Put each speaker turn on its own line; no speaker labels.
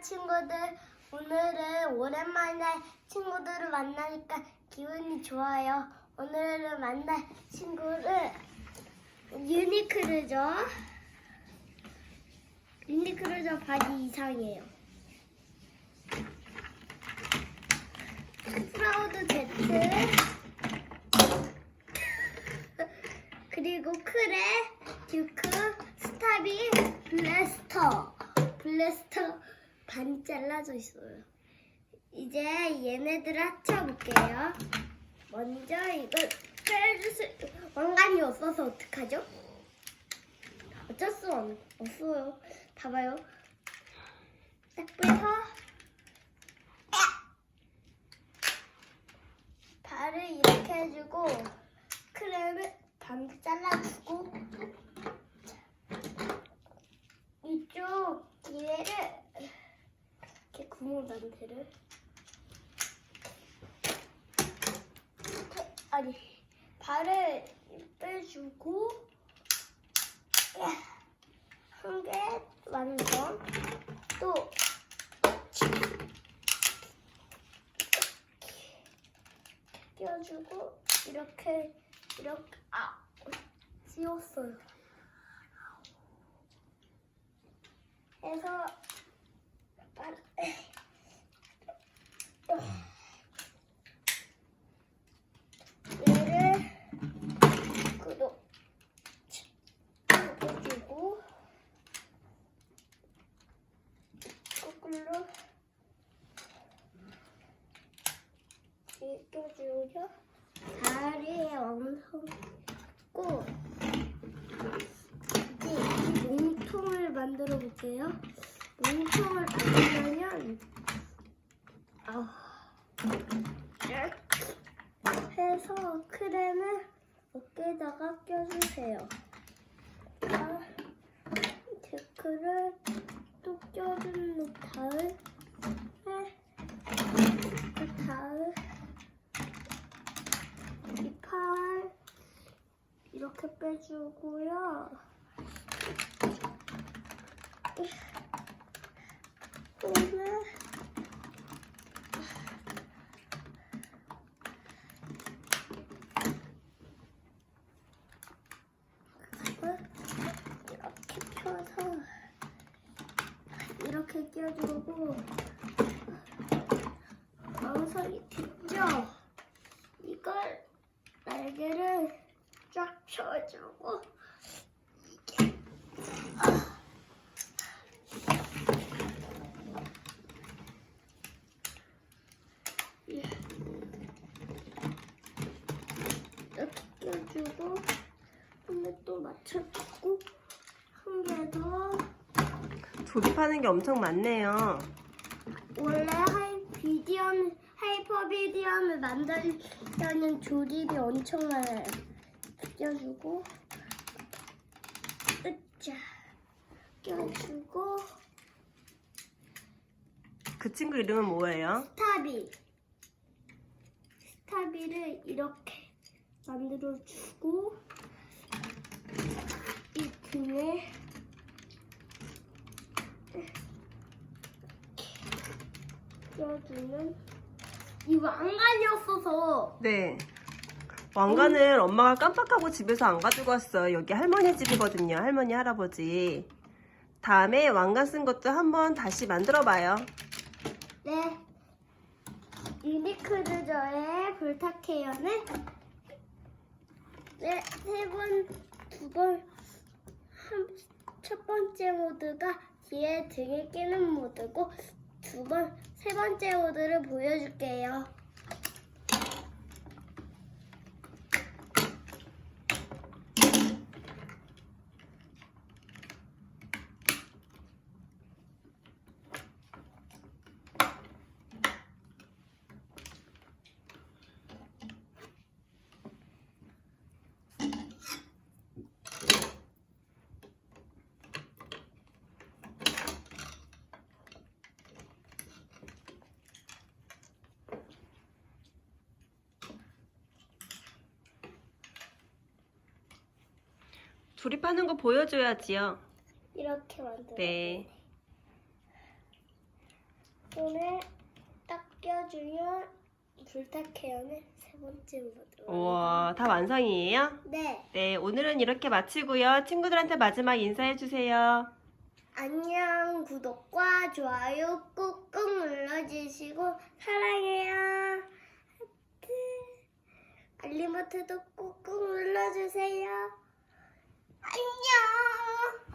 친구들. 오늘은 오랜만에 친구들을 만나니까 기분이 좋아요. 오늘은 만날 친구는 유니크루죠 유니크루죠 바지 이상해요. 프라우드 제트. 그리고 크레 듀크 스타비 블래스터. 블래스터 반 잘라져 있어요. 이제 얘네들을 합쳐볼게요. 먼저 이걸 빼주세요. 왕관이 없어서 어떡하죠? 어쩔 수 없, 없어요. 봐봐요. 딱 빼서 발을 이렇게 해주고 크렘을 반 잘라주고 이쪽 이렇게 구멍 이렇게, 아니 발을 빼주고 한 개 완성 또 끼워주고 이렇게 이렇게 아 씌웠어요. 해서 아, 얘를 구독 해주고 거꾸로 끼워주고요. 다리에 엉성고 이제 이 몸통을 볼게요. 몸통을 만들려면 아우 해서 크렘을 어깨에다가 껴주세요. 자, 데크를 또 껴준 다음에 그 다음 이팔 이렇게 빼주고요. 그다음에 이렇게 펴서 이렇게 끼워주고 엉성이 뒤죠? 이걸 날개를 쫙 펴주고 이게 아. 예. 이렇게 껴주고 한 개 또 맞춰주고 한 개 더
조립하는 게 엄청 많네요.
원래 하이 비디언 하이퍼 비디언을 만들려는 조립이 엄청 많아요. 껴주고 으쌰 껴주고
그 친구 이름은 뭐예요?
스타비 스타비를 이렇게 만들어주고 이 등에 껴주는 이 왕관이 없어서
네. 왕관을 엄마가 깜빡하고 집에서 안 가지고 왔어요. 여기 할머니 집이거든요. 할머니, 할아버지. 다음에 왕관 쓴 것도 한번 다시 만들어 봐요.
네 유니크루저의 불타케어는 네, 세 번, 두 번, 한, 첫 번째 모드가 뒤에 등에 끼는 모드고 두 번, 세 번째 모드를 보여줄게요.
조립하는 거 보여줘야지요.
이렇게 만들어.
네.
손에 딱 껴주면 불타케어는 세 번째 모드.
우와, 다 완성이에요?
네.
네, 오늘은 이렇게 마치고요. 친구들한테 마지막 인사해주세요.
안녕. 구독과 좋아요 꾹꾹 눌러주시고 사랑해요. 하트. 알림 버튼도 꾹꾹 눌러주세요. 안녕.